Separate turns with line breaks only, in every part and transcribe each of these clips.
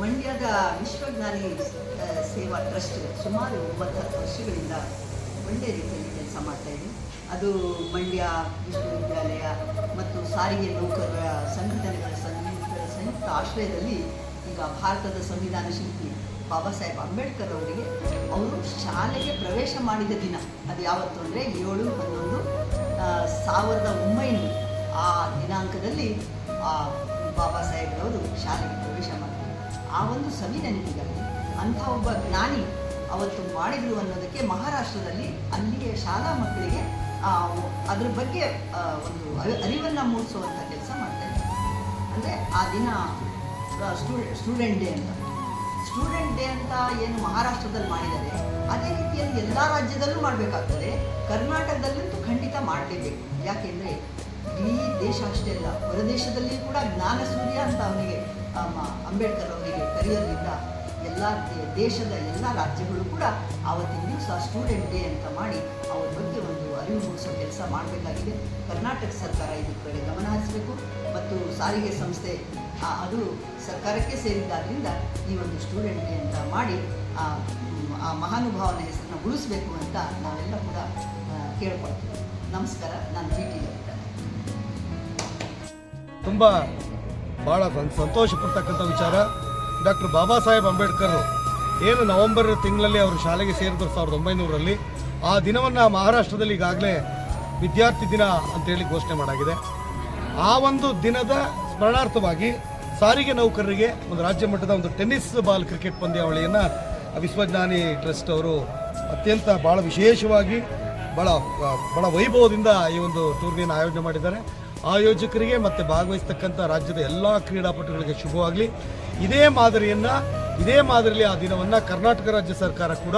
ಮಂಡ್ಯದ ವಿಶ್ವಜ್ಞಾನಿ ಸೇವಾ ಟ್ರಸ್ಟ್ ಸುಮಾರು ಒಂಬತ್ತು ಹತ್ತು ವರ್ಷಗಳಿಂದ ಒಳ್ಳೆಯ ರೀತಿಯಲ್ಲಿ ಕೆಲಸ ಮಾಡ್ತಾ ಇದೆ. ಅದು ಮಂಡ್ಯ ವಿಶ್ವವಿದ್ಯಾಲಯ ಮತ್ತು ಸಾರಿಗೆ ನೌಕರರ ಸಂಘಟನೆಗಳ ಸಂಯುಕ್ತ ಸಂಯುಕ್ತ ಆಶ್ರಯದಲ್ಲಿ ಈಗ ಭಾರತದ ಸಂವಿಧಾನ ಶಿಲ್ಪಿ ಬಾಬಾ ಸಾಹೇಬ್ ಅಂಬೇಡ್ಕರ್ ಅವರಿಗೆ ಅವರು ಶಾಲೆಗೆ ಪ್ರವೇಶ ಮಾಡಿದ ದಿನ. ಅದು ಯಾವತ್ತು ಅಂದರೆ ಏಳು, ಹನ್ನೊಂದು ಸಾವಿರದ ಒಂಬೈನೂರು ಆ ದಿನಾಂಕದಲ್ಲಿ ಆ ಬಾಬಾ ಸಾಹೇಬ್ರವರು ಶಾಲೆಗೆ ಒಂದು ಸವಿ ನೆನಪಿಗಾಗಿ ಅಂಥ ಒಬ್ಬ ಜ್ಞಾನಿ ಅವತ್ತು ಮಾಡಿದ್ರು ಅನ್ನೋದಕ್ಕೆ ಮಹಾರಾಷ್ಟ್ರದಲ್ಲಿ ಅಲ್ಲಿಯ ಶಾಲಾ ಮಕ್ಕಳಿಗೆ ಅದ್ರ ಬಗ್ಗೆ ಒಂದು ಅರಿ- ಅರಿವನ್ನು ಮೂಡಿಸುವಂಥ ಕೆಲಸ ಮಾಡ್ತಾ ಇದ್ದಾರೆ ಅಂದರೆ ಆ ದಿನ ಸ್ಟೂಡೆಂಟ್ ಡೇ ಅಂತ. ಸ್ಟೂಡೆಂಟ್ ಡೇ ಅಂತ ಏನು ಮಹಾರಾಷ್ಟ್ರದಲ್ಲಿ ಮಾಡಿದ್ದಾರೆ ಅದೇ ರೀತಿಯಲ್ಲಿ ಎಲ್ಲ ರಾಜ್ಯದಲ್ಲೂ ಮಾಡಬೇಕಾಗ್ತದೆ. ಕರ್ನಾಟಕದಲ್ಲಂತೂ ಖಂಡಿತ ಮಾಡಲೇಬೇಕು. ಯಾಕೆಂದರೆ ಇಡೀ ದೇಶ ಅಷ್ಟೇ ಅಲ್ಲ ಹೊರದೇಶದಲ್ಲಿ ಕೂಡ ಜ್ಞಾನ ಸೂರ್ಯ ಅಂತ ಅವನಿಗೆ ಅಂಬೇಡ್ಕರ್ ಅವರಿಗೆ ಕರೆಯೋದ್ರಿಂದ ಎಲ್ಲ ದೇಶದ ಎಲ್ಲ ರಾಜ್ಯಗಳು ಕೂಡ ಆವತ್ತಿನ ದಿವಸ ಸ್ಟೂಡೆಂಟ್ ಡೇ ಅಂತ ಮಾಡಿ ಅವ್ರ ಬಗ್ಗೆ ಒಂದು ಅರಿವು ಮೂಡಿಸೋ ಕೆಲಸ ಮಾಡಬೇಕಾಗಿದೆ. ಕರ್ನಾಟಕ ಸರ್ಕಾರ ಇದ್ರ ಕಡೆ ಗಮನ ಹರಿಸಬೇಕು ಮತ್ತು ಸಾರಿಗೆ ಸಂಸ್ಥೆ ಅದು ಸರ್ಕಾರಕ್ಕೆ ಸೇರಿದ್ದಾದ್ರಿಂದ ಈ ಒಂದು ಸ್ಟೂಡೆಂಟ್ ಡೇ ಅಂತ ಮಾಡಿ ಆ, ಮಹಾನುಭಾವನ ಹೆಸರನ್ನ ಉಳಿಸ್ಬೇಕು ಅಂತ ನಾವೆಲ್ಲ ಕೂಡ ಕೇಳ್ಕೊಳ್ತೀವಿ. ನಮಸ್ಕಾರ. ನಾನು ಟಿ ಲಲಿತಾ
ತುಂಬ ಭಾಳ ಸಂತೋಷ ಪಡ್ತಕ್ಕಂಥ ವಿಚಾರ. ಡಾಕ್ಟರ್ ಬಾಬಾ ಸಾಹೇಬ್ ಅಂಬೇಡ್ಕರ್ ಏನು ನವೆಂಬರ್ ತಿಂಗಳಲ್ಲಿ ಅವರು ಶಾಲೆಗೆ ಸೇರಿದ್ರು ಸಾವಿರದ ಒಂಬೈನೂರಲ್ಲಿ. ಆ ದಿನವನ್ನು ಮಹಾರಾಷ್ಟ್ರದಲ್ಲಿ ಈಗಾಗಲೇ ವಿದ್ಯಾರ್ಥಿ ದಿನ ಅಂತೇಳಿ ಘೋಷಣೆ ಮಾಡಾಗಿದೆ. ಆ ಒಂದು ದಿನದ ಸ್ಮರಣಾರ್ಥವಾಗಿ ಸಾರಿಗೆ ನೌಕರರಿಗೆ ಒಂದು ರಾಜ್ಯ ಮಟ್ಟದ ಒಂದು ಟೆನ್ನಿಸ್ ಬಾಲ್ ಕ್ರಿಕೆಟ್ ಪಂದ್ಯಾವಳಿಯನ್ನು ವಿಶ್ವಜ್ಞಾನಿ ಟ್ರಸ್ಟ್ ಅವರು ಅತ್ಯಂತ ಭಾಳ ವಿಶೇಷವಾಗಿ ಭಾಳ ಭಾಳ ವೈಭವದಿಂದ ಈ ಒಂದು ಟೂರ್ನಿಯನ್ನು ಆಯೋಜನೆ ಮಾಡಿದ್ದಾರೆ. ಆಯೋಜಕರಿಗೆ ಮತ್ತು ಭಾಗವಹಿಸ್ತಕ್ಕಂಥ ರಾಜ್ಯದ ಎಲ್ಲ ಕ್ರೀಡಾಪಟುಗಳಿಗೆ ಶುಭವಾಗಲಿ. ಇದೇ ಮಾದರಿಯನ್ನು, ಇದೇ ಮಾದರಿಯಲ್ಲಿ ಆ ದಿನವನ್ನು ಕರ್ನಾಟಕ ರಾಜ್ಯ ಸರ್ಕಾರ ಕೂಡ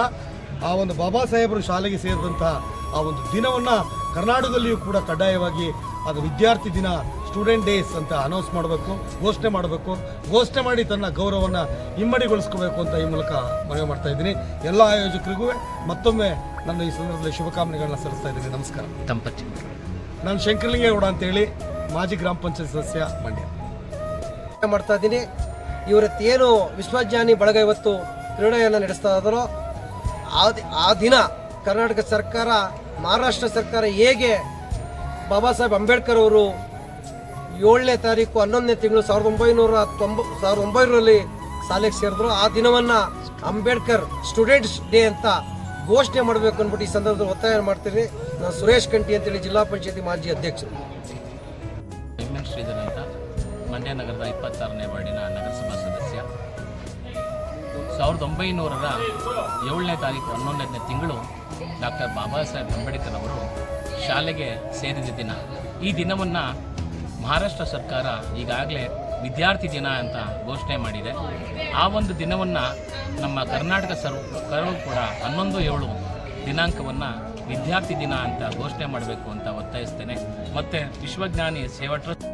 ಆ ಒಂದು ಬಾಬಾ ಸಾಹೇಬರು ಶಾಲೆಗೆ ಸೇರಿದಂತಹ ಆ ಒಂದು ದಿನವನ್ನು ಕರ್ನಾಟಕದಲ್ಲಿಯೂ ಕೂಡ ಕಡ್ಡಾಯವಾಗಿ ಅದು ವಿದ್ಯಾರ್ಥಿ ದಿನ, ಸ್ಟೂಡೆಂಟ್ ಡೇಸ್ ಅಂತ ಅನೌನ್ಸ್ ಮಾಡಬೇಕು, ಘೋಷಣೆ ಮಾಡಬೇಕು. ಘೋಷಣೆ ಮಾಡಿ ತನ್ನ ಗೌರವವನ್ನು ಇಮ್ಮಡಿಗೊಳಿಸ್ಕೋಬೇಕು ಅಂತ ಈ ಮೂಲಕ ಮನವಿ ಮಾಡ್ತಾ ಇದ್ದೀನಿ. ಎಲ್ಲ ಆಯೋಜಕರಿಗೂ ಮತ್ತೊಮ್ಮೆ ನನ್ನ ಈ ಸಂದರ್ಭದಲ್ಲಿ ಶುಭಕಾಮನೆಗಳನ್ನ ಸಲ್ಲಿಸ್ತಾ ಇದ್ದೀನಿ. ನಮಸ್ಕಾರ.
ದಂಪತಿ
ನಾನು ಶಂಕರಲಿಂಗೇಗೌಡ ಅಂತೇಳಿ ಮಾಜಿ ಗ್ರಾಮ ಪಂಚಾಯತ್ ಸದಸ್ಯ ಮಂಡ್ಯ.
ಮಾಡ್ತಾ ಇದ್ದೀನಿ? ಇವರತ್ತೇನು ವಿಶ್ವಜ್ಞಾನಿ ಬಳಗ ಇವತ್ತು ಕ್ರೀಡೆಯನ್ನು ನಡೆಸ್ತಾ ಇದ್ದಾರೋ ಆ ದಿನ ಕರ್ನಾಟಕ ಸರ್ಕಾರ, ಮಹಾರಾಷ್ಟ್ರ ಸರ್ಕಾರ ಹೇಗೆ ಬಾಬಾ ಸಾಹೇಬ್ ಅಂಬೇಡ್ಕರ್ ಅವರು ಏಳನೇ ತಾರೀಕು ಹನ್ನೊಂದನೇ ತಿಂಗಳು ಸಾವಿರದ ಒಂಬೈನೂರ ತೊಂಬ ಸಾವಿರದ ಒಂಬೈನೂರಲ್ಲಿ ಶಾಲೆಗೆ ಸೇರಿದ್ರು, ಆ ದಿನವನ್ನು ಅಂಬೇಡ್ಕರ್ ಸ್ಟೂಡೆಂಟ್ಸ್ ಡೇ ಅಂತ ಘೋಷಣೆ ಮಾಡಬೇಕು ಅಂದ್ಬಿಟ್ಟು ಈ ಸಂದರ್ಭದಲ್ಲಿ ಒತ್ತಾಯ ಮಾಡ್ತೀನಿ ನಾನು ಸುರೇಶ್ ಕಂಠಿ ಅಂತೇಳಿ ಜಿಲ್ಲಾ ಪಂಚಾಯತಿ ಮಾಜಿ ಅಧ್ಯಕ್ಷರು.
ಶ್ರೀಧರ್ ಅಂತ. ಮಂಡ್ಯ ನಗರದ ಇಪ್ಪತ್ತಾರನೇ ವಾರ್ಡಿನ ನಗರಸಭಾ ಸದಸ್ಯ. ಸಾವಿರದ ಒಂಬೈನೂರರ ಏಳನೇ ತಾರೀಕು ಹನ್ನೊಂದನೇ ತಿಂಗಳು ಡಾಕ್ಟರ್ ಬಾಬಾ ಸಾಹೇಬ್ ಅಂಬೇಡ್ಕರ್ ಅವರು ಶಾಲೆಗೆ ಸೇರಿದ ದಿನ. ಈ ದಿನವನ್ನು ಮಹಾರಾಷ್ಟ್ರ ಸರ್ಕಾರ ಈಗಾಗಲೇ ವಿದ್ಯಾರ್ಥಿ ದಿನ ಅಂತ ಘೋಷಣೆ ಮಾಡಿದೆ. ಆ ಒಂದು ದಿನವನ್ನು ನಮ್ಮ ಕರ್ನಾಟಕ ಸರ್ಕಾರವು ಕೂಡ ಹನ್ನೊಂದು ಏಳು ದಿನಾಂಕವನ್ನು ವಿದ್ಯಾರ್ಥಿ ದಿನ ಅಂತ ಘೋಷಣೆ ಮಾಡಬೇಕು ಅಂತ ಒತ್ತಾಯಿಸ್ತೇನೆ. ಮತ್ತು ವಿಶ್ವಜ್ಞಾನಿ ಸೇವಾ ಟ್ರಸ್ಟ್